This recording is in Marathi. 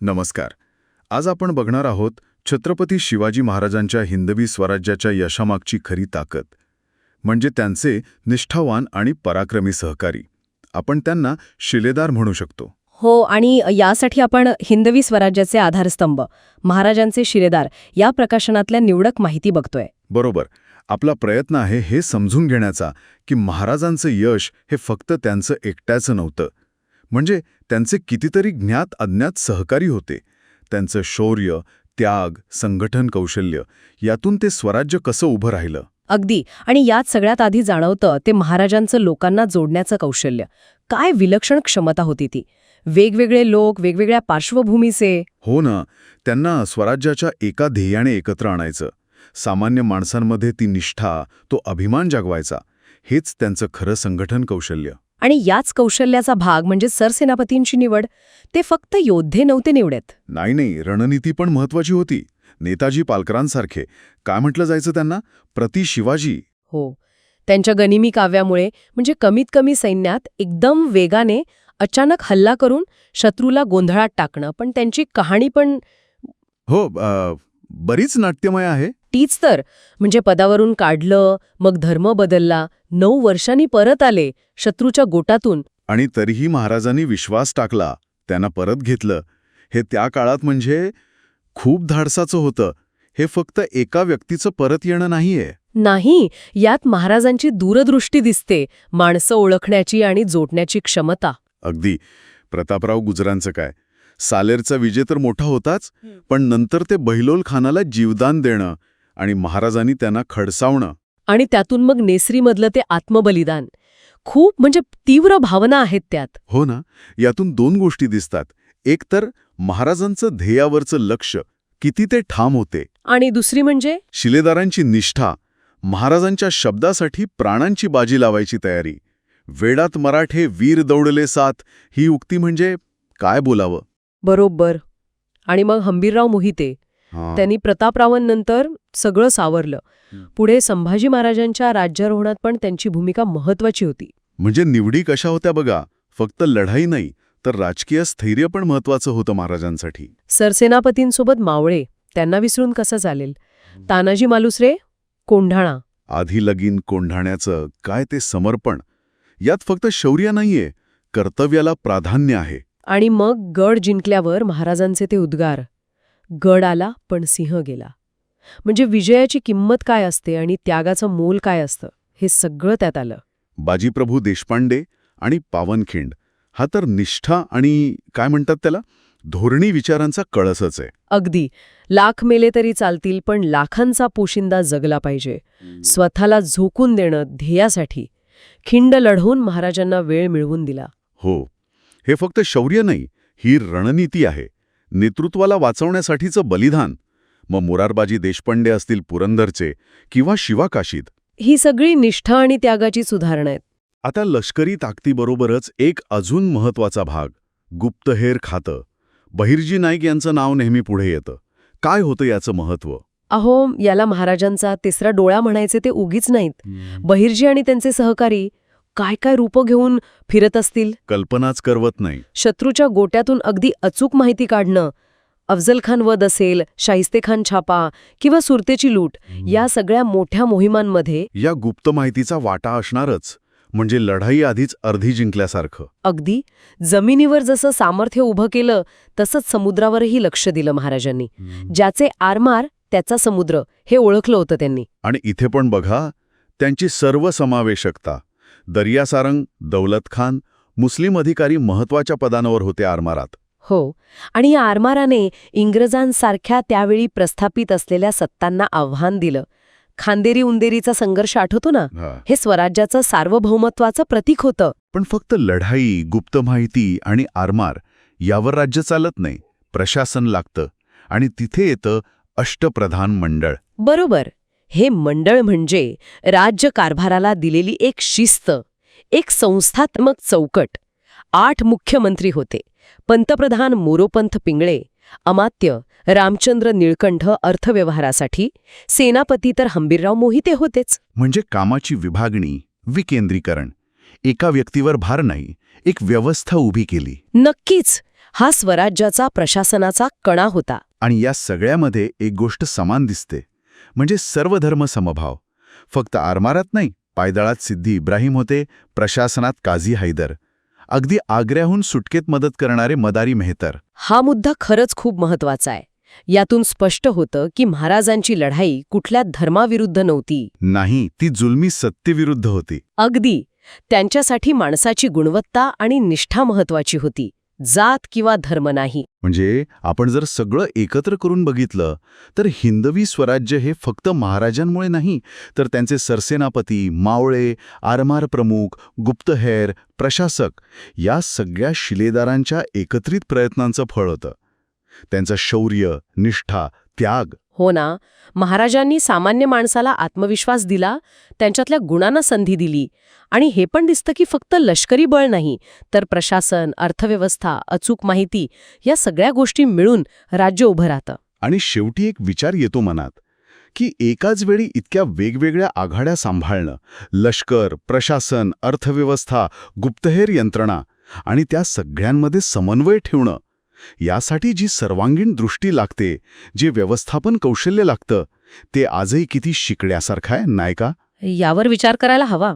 नमस्कार. आज आपण बघणार आहोत छत्रपती शिवाजी महाराजांच्या हिंदवी स्वराज्याच्या यशामागची खरी ताकद. म्हणजे त्यांचे निष्ठावान आणि पराक्रमी सहकारी. आपण त्यांना शिलेदार म्हणू शकतो. हो आणि यासाठी आपण हिंदवी स्वराज्याचे आधारस्तंभ महाराजांचे शिलेदार या प्रकाशनातल्या निवडक माहिती बघतोय. बरोबर. आपला प्रयत्न आहे हे समजून घेण्याचा की महाराजांचं यश हे फक्त त्यांचं एकट्याचं नव्हतं. म्हणजे त्यांचे कितीतरी ज्ञात अज्ञात सहकारी होते. त्यांचं शौर्य त्याग संघटन कौशल्य यातून ते स्वराज्य कसं उभं राहिलं? अगदी. आणि यात सगळ्यात आधी जाणवतं ते महाराजांचं लोकांना जोडण्याचं कौशल्य. काय विलक्षण क्षमता होती ती. वेगवेगळे लोक वेगवेगळ्या पार्श्वभूमीचे. हो ना. त्यांना स्वराज्याच्या एका ध्येयाने एकत्र आणायचं. सामान्य माणसांमध्ये ती निष्ठा तो अभिमान जागवायचा. हेच त्यांचं खरं संघटन कौशल्य. आणि याच कौशल्याचा भाग म्हणजे सरसेनापतींची निवड ते फक्त योद्धे नव्हते निवडत. नाही नाही रणनीती पण महत्वाची होती. नेताजी पालकरांसारखे. काय म्हटलं जायचं त्यांना? प्रति शिवाजी. हो. त्यांच्या गनिमी काव्यामुळे म्हणजे कमीत कमी सैन्यात एकदम वेगाने अचानक हल्ला करून शत्रूला गोंधळात टाकणं पण त्यांची कहाणी पण हो बरीच नाट्यमय आहे. तीच तर. म्हणजे पदावरून काढलं मग धर्म बदलला नऊ वर्षांनी परत आले शत्रूच्या गोटातून. आणि तरीही महाराजांनी विश्वास टाकला त्यांना परत घेतलं. हे त्या काळात म्हणजे खूप धाडसाचं होतं. हे फक्त एका व्यक्तीचं परत येणं नाहीये. नाही यात महाराजांची दूरदृष्टी दिसते माणसं ओळखण्याची आणि जोडण्याची क्षमता. अगदी. प्रतापराव गुजरांचं काय? सालेरचा विजय तर मोठा होताच पण नंतर ते बहिलोल खानाला जीवदान देणं आणि महाराजांनी त्यांना खडसावणं. आणि त्यातून मग नेसरीमधलं ते आत्मबलिदान. खूप म्हणजे तीव्र भावना आहेत त्यात. हो ना यातून दोन गोष्टी दिसतात. एक तर महाराजांचं ध्येयावरचं लक्ष किती ते ठाम होते. आणि दुसरी म्हणजे? शिलेदारांची निष्ठा महाराजांच्या शब्दासाठी प्राणांची बाजी लावायची तयारी. वेडात मराठे वीर दौडले साथ ही उक्ती म्हणजे काय बोलावं? बरोबर. आणि मग हंबीरराव मोहिते. त्यांनी प्रतापरावांनंतर सगळं सावरलं. पुढे संभाजी महाराजांच्या राज्यारोहणात पण त्यांची भूमिका महत्वाची होती. म्हणजे निवडी कशा होत्या बघा? फक्त लढाई नाही तर राजकीय स्थैर्य पण महत्वाचं होतं महाराजांसाठी. सरसेनापतींसोबत मावळे त्यांना विसरून कसं चालेल? तानाजी मालुसरे कोंढाणा. आधी लगीन कोंढाण्याचं काय ते समर्पण? यात फक्त शौर्य नाहीये कर्तव्याला प्राधान्य आहे. आणि मग गड जिंकल्यावर महाराजांचे ते उद्गार. गड आला पण सिंह गेला. म्हणजे विजयाची किंमत काय असते आणि त्यागाचं मोल काय असतं हे सगळं त्यात आलं. बाजीप्रभू देशपांडे आणि पावनखिंड हा तर निष्ठा आणि काय म्हणतात त्याला? धोरणी विचारांचा कळसच आहे. अगदी. लाख मेले तरी चालतील पण लाखांचा पोशिंदा जगला पाहिजे. स्वतःला झोकून देणं ध्येयासाठी. खिंड लढवून महाराजांना वेळ मिळवून दिला. हो. हे फक्त शौर्य नाही ही रणनीती आहे. नेतृत्वाला वाचवण्यासाठीचं बलिदान. मग मुरारबाजी देशपांडे असतील पुरंदरचे किंवा शिवाकाशीद ही सगळी निष्ठा आणि त्यागाची सुधारणा आहेत. आता लष्करी ताकदीबरोबरच एक अजून महत्त्वाचा भाग गुप्तहेर खातं. बहिर्जी नाईक यांचं नाव नेहमी पुढे येतं. काय होतं याचं महत्त्व? अहो याला महाराजांचा तिसरा डोळा म्हणायचे ते उगीच नाहीत. बहिर्जी आणि त्यांचे सहकारी काय काय रूपं घेऊन फिरत असतील? कल्पनाच करवत नाही. शत्रूच्या गोट्यातून अगदी अचूक माहिती काढणं अफजल खान वध असेल शाहिस्तेखान छापा किंवा सुरतेची लूट या सगळ्या मोठ्या मोहिमांमध्ये या गुप्त माहितीचा वाटा असणारच म्हणजे लढाई आधीच अर्धी जिंकल्यासारखं. अगदी. जमिनीवर जसं सामर्थ्य उभं केलं तसंच समुद्रावरही लक्ष दिलं महाराजांनी. ज्याचे आरमार त्याचा समुद्र हे ओळखलं होतं त्यांनी. आणि इथे पण बघा त्यांची सर्व समावेशकता दर्यासारंग दौलत खान मुस्लिम अधिकारी महत्त्वाच्या पदांवर होते आरमारात. हो आणि या आरमाराने इंग्रजांसारख्या त्यावेळी प्रस्थापित असलेल्या सत्तांना आव्हान दिलं. खांदेरी उंदेरीचा संघर्ष आठवतो ना? हे स्वराज्याचं सार्वभौमत्वाचं प्रतीक होतं. पण फक्त लढाई गुप्त माहिती आणि आरमार यावर राज्य चालत नाही. प्रशासन लागतं आणि तिथे येतं अष्टप्रधान मंडळ. बरोबर. हे मंडळ म्हणजे राज्यकारभाराला दिलेली एक शिस्त एक संस्थात्मक चौकट. आठ मुख्यमंत्री होते. पंतप्रधान मोरोपंथ पिंगळे अमात्य रामचंद्र निळकंठ अर्थव्यवहारासाठी सेनापती तर हंबीरराव मोहिते होतेच. म्हणजे कामाची विभागणी विकेंद्रीकरण. एका व्यक्तीवर भार नाही एक व्यवस्था उभी केली. नक्कीच हा स्वराज्याचा प्रशासनाचा कणा होता. आणि या सगळ्यामध्ये एक गोष्ट समान दिसते. म्हणजे सर्व धर्म समभाव. फक्त आरमारात नाही पायदळात सिद्धी इब्राहिम होते प्रशासनात काझी हैदर. अगदी आग्र्याहून सुटकेत मदत करणारे मदारी मेहतर. हा मुद्दा खरंच खूप महत्त्वाचा आहे. यातून स्पष्ट होतं की महाराजांची लढाई कुठल्या धर्माविरुद्ध नव्हती. नाही ती जुलमी सत्तेविरुद्ध होती. अगदी. त्यांच्यासाठी माणसाची गुणवत्ता आणि निष्ठा महत्वाची होती. जात किंवा धर्म नाही. म्हणजे आपण जर सगळं एकत्र करून बघितलं तर हिंदवी स्वराज्य हे फक्त महाराजांमुळे नाही तर त्यांचे सरसेनापती मावळे आरमार प्रमुख गुप्तहेर प्रशासक या सगळ्या शिलेदारांच्या एकत्रित प्रयत्नांचं फळ होतं. त्यांचं शौर्य निष्ठा त्याग हो ना महाराजांनी सामान्य माणसाला आत्मविश्वास दिला त्यांच्यातल्या गुणांना संधी दिली. आणि हे पण दिसतं की फक्त लष्करी बळ नाही तर प्रशासन अर्थव्यवस्था अचूक माहिती या सगळ्या गोष्टी मिळून राज्य उभं राहतं. आणि शेवटी एक विचार येतो मनात की एकाच वेळी इतक्या वेगवेगळ्या आघाड्या सांभाळणं लष्कर प्रशासन अर्थव्यवस्था गुप्तहेर यंत्रणा आणि त्या सगळ्यांमध्ये समन्वय ठेवणं यासाठी जी सर्वांगीण दृष्टी लागते जे व्यवस्थापन कौशल्य लागतं ते आजही किती शिकण्यासारखं आहे नाही का? यावर विचार करायला हवा.